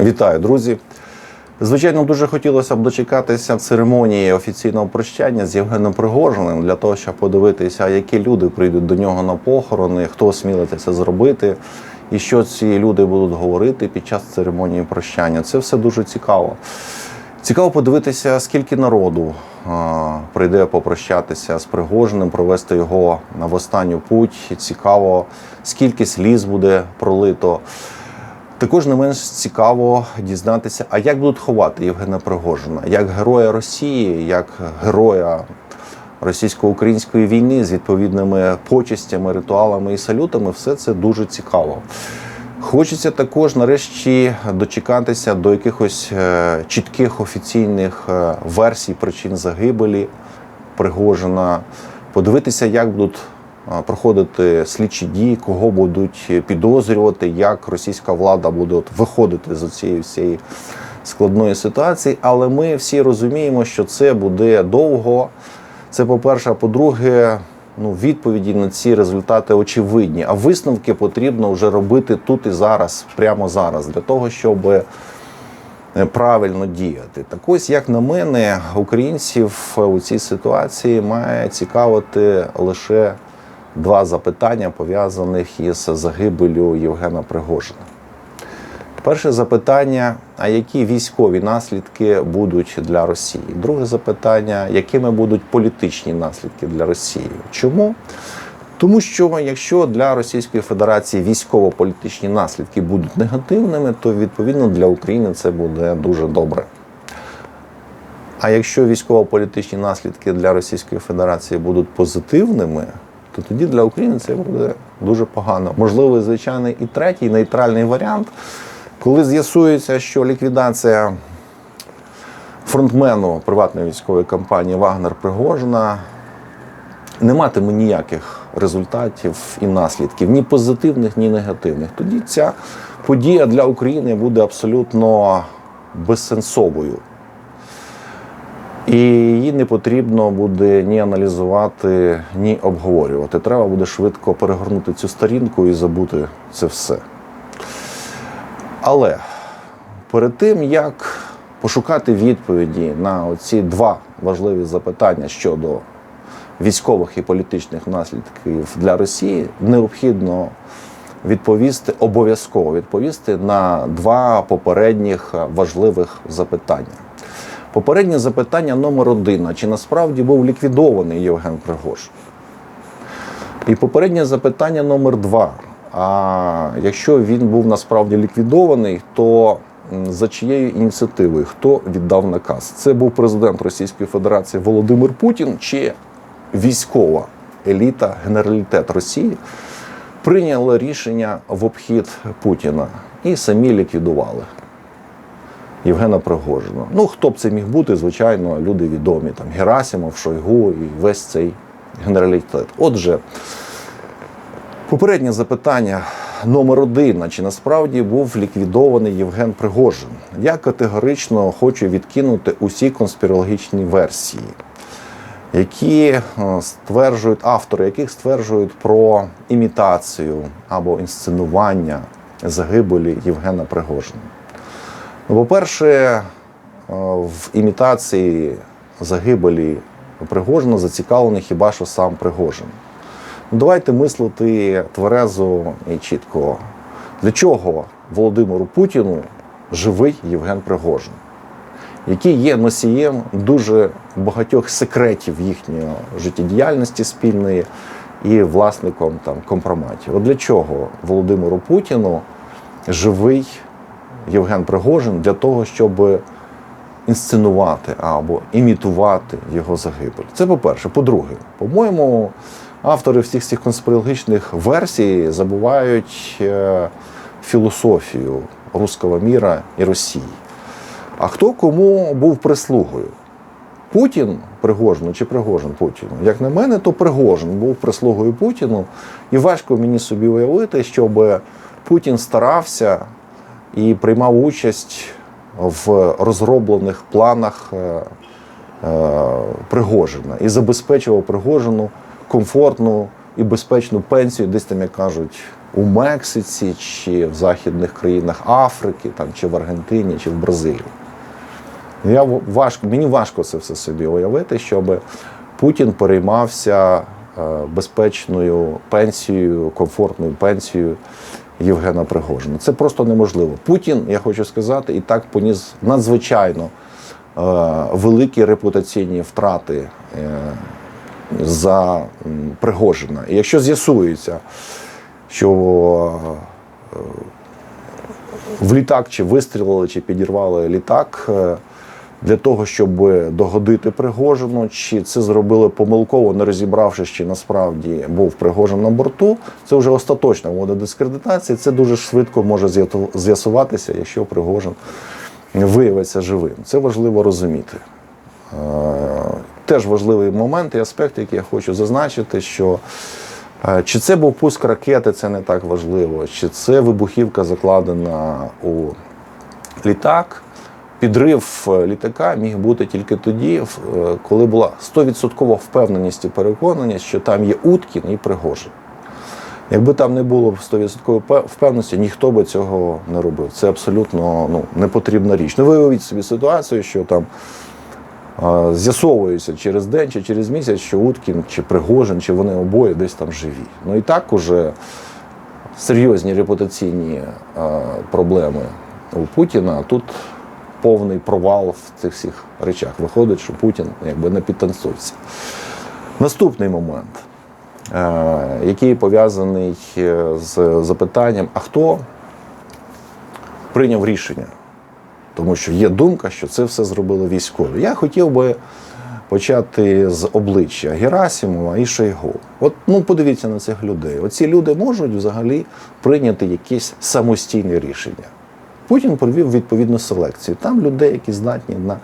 Вітаю, друзі! Звичайно, дуже хотілося б дочекатися церемонії офіційного прощання з Євгеном Пригожиним для того, щоб подивитися, які люди прийдуть до нього на похорони, хто осмілиться це зробити, і що ці люди будуть говорити під час церемонії прощання. Це все дуже цікаво. Цікаво подивитися, скільки народу а, прийде попрощатися з Пригожиним, провести його в останню путь. Цікаво, скільки сліз буде пролито. Також не менш цікаво дізнатися, а як будуть ховати Євгена Пригожина, як героя Росії, як героя російсько-української війни з відповідними почестями, ритуалами і салютами, все це дуже цікаво. Хочеться також нарешті дочекатися до якихось е, чітких офіційних е, версій причин загибелі Пригожина, подивитися, як будуть проходити слідчі дії, кого будуть підозрювати, як російська влада буде от виходити з цієї всієї складної ситуації. Але ми всі розуміємо, що це буде довго. Це по-перше, а по-друге, ну, відповіді на ці результати очевидні. А висновки потрібно вже робити тут і зараз, прямо зараз, для того, щоб е, правильно діяти. Так ось, як на мене, українців у цій ситуації має цікавити лише два запитання, пов'язаних із загибелю Євгена Пригожина. Перше запитання: а які військові наслідки будуть для Росії? Друге запитання: якими будуть політичні наслідки для Росії? Чому? Тому що якщо для Російської Федерації військово-політичні наслідки будуть негативними, то відповідно для України це буде дуже добре. А якщо військово-політичні наслідки для Російської Федерації будуть позитивними, то тоді для України це буде дуже погано. Можливо, звичайний і третій нейтральний варіант, коли з'ясується, що ліквідація фронтмену приватної військової компанії Вагнер Пригожина не матиме ніяких результатів і наслідків, ні позитивних, ні негативних. Тоді ця подія для України буде абсолютно безсенсовою. І її не потрібно буде ні аналізувати, ні обговорювати. Треба буде швидко перегорнути цю сторінку і забути це все. Але перед тим, як пошукати відповіді на ці два важливі запитання щодо військових і політичних наслідків для Росії, необхідно відповісти обов'язково відповісти на два попередніх важливих запитання. Попереднє запитання номер один: чи насправді був ліквідований Євген Пригожин? І попереднє запитання номер два. А якщо він був насправді ліквідований, то за чиєю ініціативою хто віддав наказ? Це був президент Російської Федерації Володимир Путін чи військова еліта, генералітет Росії прийняли рішення в обхід Путіна і самі ліквідували. Євгена Пригожина. Ну, хто б це міг бути, звичайно, люди відомі. Там Герасимов, Шойгу і весь цей генералітет. Отже, попереднє запитання номер один: чи насправді був ліквідований Євген Пригожин? Я категорично хочу відкинути усі конспірологічні версії, які е, стверджують автори, яких стверджують про імітацію або інсценування загибелі Євгена Пригожина. По-перше, е, в імітації загибелі Пригожина зацікавлений хіба що сам Пригожин. Ну, Давайте мислити тверезо і чітко. Для чого Володимиру Путіну живий Євген Пригожин, який є носієм дуже багатьох секретів їхньої життєдіяльності спільної і власником там компроматів. От для чого Володимиру Путіну живий Євген Пригожин для того, щоб інсценувати або імітувати його загибель. Це по-перше. По-друге, по-моєму, автори всіх цих конспірологічних версій забувають е, філософію руського міра і Росії. А хто кому був прислугою? Путін Пригожину чи Пригожин Путіну? Як на мене, то Пригожин був прислугою Путіну, і важко мені собі уявити, щоб Путін старався і приймав участь в розроблених планах е, е, Пригожина і забезпечував Пригожину комфортну і безпечну пенсію, десь там, як кажуть, у Мексиці чи в західних країнах Африки, там, чи в Аргентині, чи в Бразилії. Я важко, мені важко це все собі уявити, щоб Путін переймався е, безпечною пенсією, комфортною пенсією Євгена Пригожина. Це просто неможливо. Путін, я хочу сказати, і так поніс надзвичайно е, великі репутаційні втрати е, за Пригожина. І якщо з'ясується, що е, в літак чи вистрілили, чи підірвали літак для того, щоб догодити Пригожину, чи це зробили помилково, не розібравшись, чи насправді був Пригожин на борту. Це вже остаточна мода дискредитації. Це дуже швидко може з'ясуватися, якщо Пригожин виявиться живим. Це важливо розуміти. Е, Теж важливий момент і аспект, який я хочу зазначити, що е, чи це був пуск ракети, це не так важливо, чи це вибухівка закладена у літак. Підрив е, літака міг бути тільки тоді, е, коли була 100% впевненість і переконаність, що там є Уткін і Пригожин. Якби там не було 100% пе- впевненості, ніхто би цього не робив. Це абсолютно ну, непотрібна річ. Ну, ви уявіть собі ситуацію, що там а, з'ясовується через день чи через місяць, що Уткін чи Пригожин, чи вони обоє десь там живі. Ну і так уже серйозні репутаційні а, проблеми у Путіна. Тут повний провал в цих всіх речах. Виходить, що Путін якби не підтанцується. Наступний момент, е, який пов'язаний е, з запитанням: а хто прийняв рішення? Тому що є думка, що це все зробили військові. Я хотів би почати з обличчя Герасимова і Шойгу. От ну подивіться на цих людей. Оці люди можуть взагалі прийняти якісь самостійне рішення. Путін провів відповідну селекцію. Там людей, які здатні на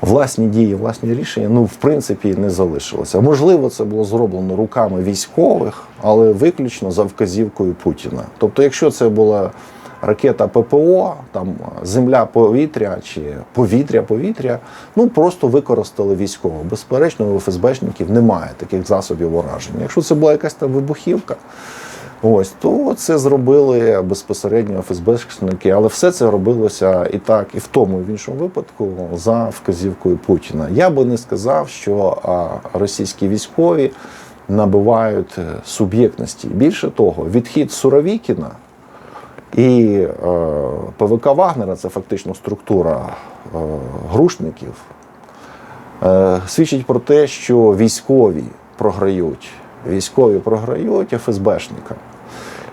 власні дії, власні рішення, ну в принципі не залишилося. Можливо, це було зроблено руками військових, але виключно за вказівкою Путіна. Тобто, якщо це була ракета ППО, там земля-повітря чи повітря-повітря, ну просто використали військово. Безперечно, у ФСБшників немає таких засобів ураження. Якщо це була якась там вибухівка, Ось то це зробили безпосередньо ФСБшники, але все це робилося і так, і в тому, і в іншому випадку за вказівкою Путіна. Я би не сказав, що російські військові набувають е, суб'єктності. Більше того, відхід Суровікіна і е, ПВК Вагнера це фактично структура е, грушників. Свідчить про те, що військові програють. Військові програють ФСБшникам.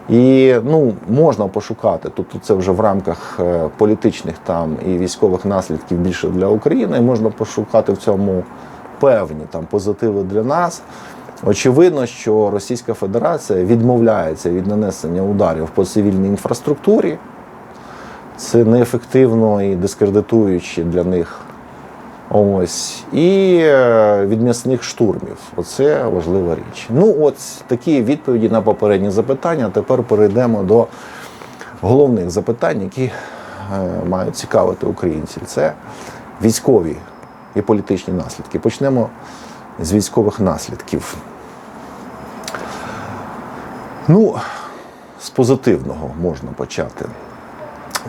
І ну, можна пошукати. Тут це вже в рамках е, політичних там і військових наслідків більше для України. Можна пошукати в цьому певні там позитиви для нас. Очевидно, що Російська Федерація відмовляється від нанесення ударів по цивільній інфраструктурі. Це неефективно і дискредитуючи для них Ось і е, від м'ясних штурмів. Оце важлива річ. Ну, от такі відповіді на попередні запитання. Тепер перейдемо до головних запитань, які е, мають цікавити українців. Це військові і політичні наслідки. Почнемо з військових наслідків. Ну, з позитивного можна почати.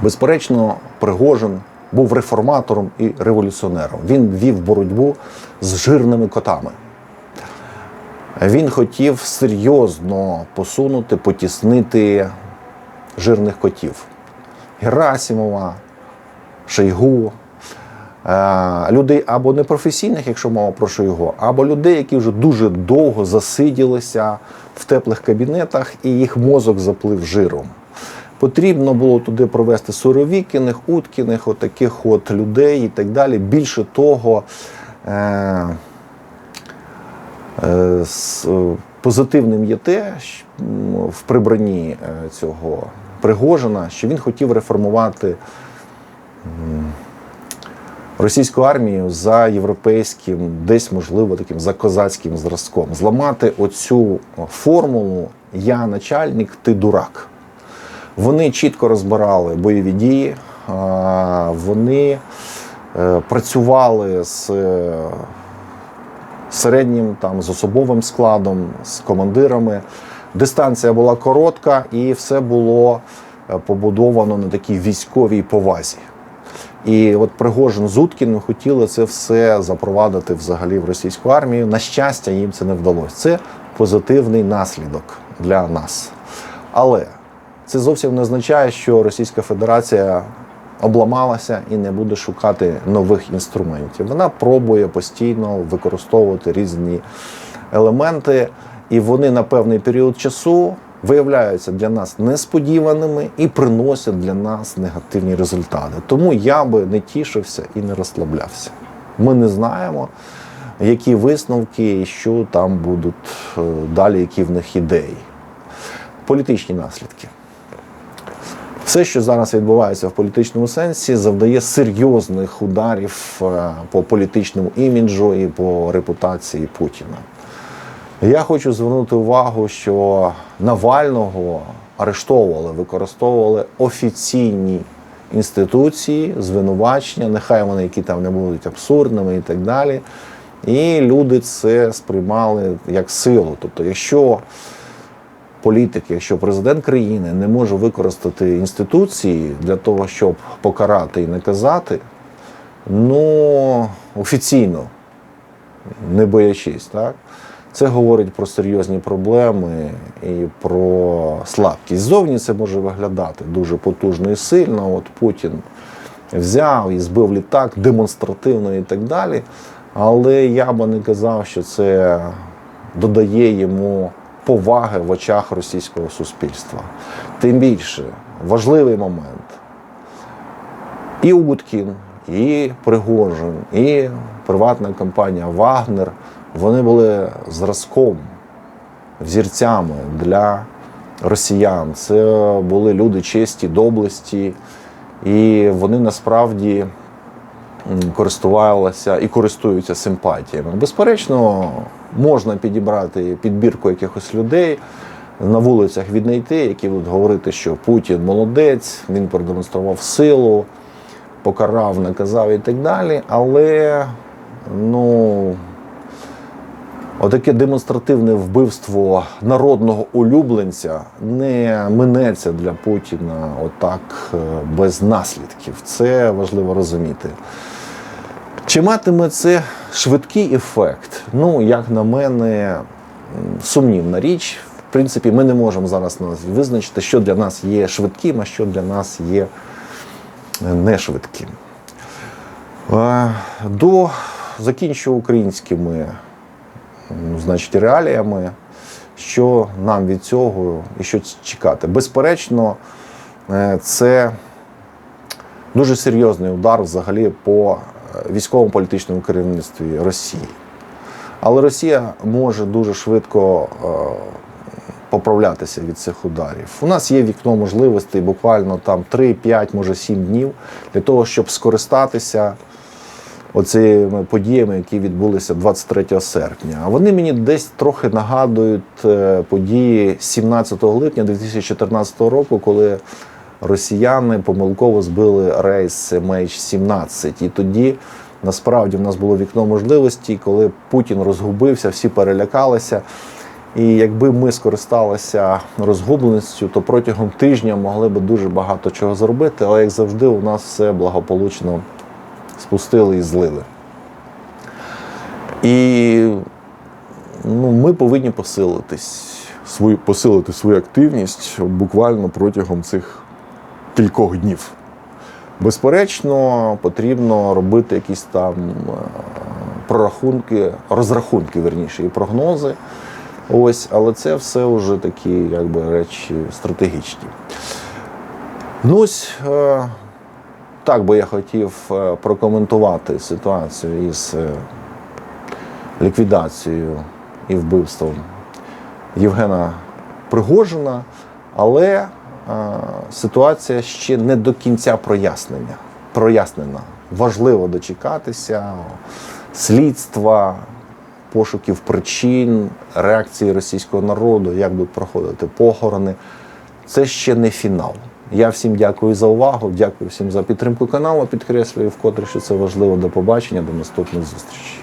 Безперечно, Пригожин був реформатором і революціонером. Він вів боротьбу з жирними котами. Він хотів серйозно посунути, потіснити жирних котів. Герасимова, Шойгу, е, людей або непрофесійних, якщо мова про Шойгу, або людей, які вже дуже довго засиділися в теплих кабінетах і їх мозок заплив жиром. Потрібно було туди провести Суровікіних, Уткіних, от таких от людей і так далі. Більше того, е, е, позитивним є те, що, в прибранні е, цього Пригожина, що він хотів реформувати російську армію за європейським, десь можливо таким за козацьким зразком, зламати оцю формулу Я начальник, ти дурак. Вони чітко розбирали бойові дії, вони е, працювали з е, середнім, там, з особовим складом, з командирами. Дистанція була коротка, і все було е, побудовано на такій військовій повазі. І от Пригожин з Уткіним хотіли це все запровадити взагалі в російську армію. На щастя, їм це не вдалося. Це позитивний наслідок для нас. Але це зовсім не означає, що Російська Федерація обламалася і не буде шукати нових інструментів. Вона пробує постійно використовувати різні елементи, і вони на певний період часу виявляються для нас несподіваними і приносять для нас негативні результати. Тому я би не тішився і не розслаблявся. Ми не знаємо, які висновки і що там будуть е, далі, які в них ідеї. Політичні наслідки. Все, що зараз відбувається в політичному сенсі, завдає серйозних ударів е, по політичному іміджу і по репутації Путіна. Я хочу звернути увагу, що Навального арештовували, використовували офіційні інституції, звинувачення, нехай вони які там не будуть абсурдними і так далі. І люди це сприймали як силу. Тобто, якщо політик, якщо президент країни не може використати інституції для того, щоб покарати і наказати, ну офіційно, не боячись, так? Це говорить про серйозні проблеми і про слабкість. Ззовні це може виглядати дуже потужно і сильно. От Путін взяв і збив літак демонстративно і так далі. Але я би не казав, що це додає йому поваги в очах російського суспільства. Тим більше важливий момент. І Уткін, і Пригожин, і приватна компанія Вагнер вони були зразком, взірцями для росіян. Це були люди честі, доблесті, і вони насправді користувалися і користуються симпатіями. Безперечно, можна підібрати підбірку якихось людей. На вулицях віднайти, які будуть говорити, що Путін молодець, він продемонстрував силу, покарав, наказав і так далі. Але ну, отаке демонстративне вбивство народного улюбленця не минеться для Путіна отак е, без наслідків. Це важливо розуміти. Чи матиме це швидкий ефект? Ну, як на мене, сумнівна річ. В принципі, ми не можемо зараз визначити, що для нас є швидким, а що для нас є е, нешвидким. Е, До закінчу українськими значить, реаліями, що нам від цього і що чекати. Безперечно, е, це дуже серйозний удар взагалі по е, військово-політичному керівництві Росії. Але Росія може дуже швидко е, поправлятися від цих ударів. У нас є вікно можливостей буквально там 3-5, може 7 днів для того, щоб скористатися оцими подіями, які відбулися 23 серпня. А вони мені десь трохи нагадують е, події 17 липня 2014 року, коли росіяни помилково збили рейс MH17. І тоді насправді в нас було вікно можливості, коли Путін розгубився, всі перелякалися. І якби ми скористалися розгубленістю, то протягом тижня могли би дуже багато чого зробити, але як завжди, у нас все благополучно спустили і злили. І ну, ми повинні посилитись, свою, посилити свою активність буквально протягом цих кількох днів. Безперечно, потрібно робити якісь там е, прорахунки, розрахунки, верніше, і прогнози. Ось, але це все вже такі якби, речі стратегічні. Ну ось е, так би я хотів е, прокоментувати ситуацію із е, ліквідацією і вбивством Євгена Пригожина, але е, ситуація ще не до кінця прояснення. прояснена. Важливо дочекатися слідства, пошуків причин, реакції російського народу, як будуть проходити похорони. Це ще не фінал. Я всім дякую за увагу, дякую всім за підтримку каналу. Підкреслюю вкотре, що це важливо. До побачення, до наступних зустрічей.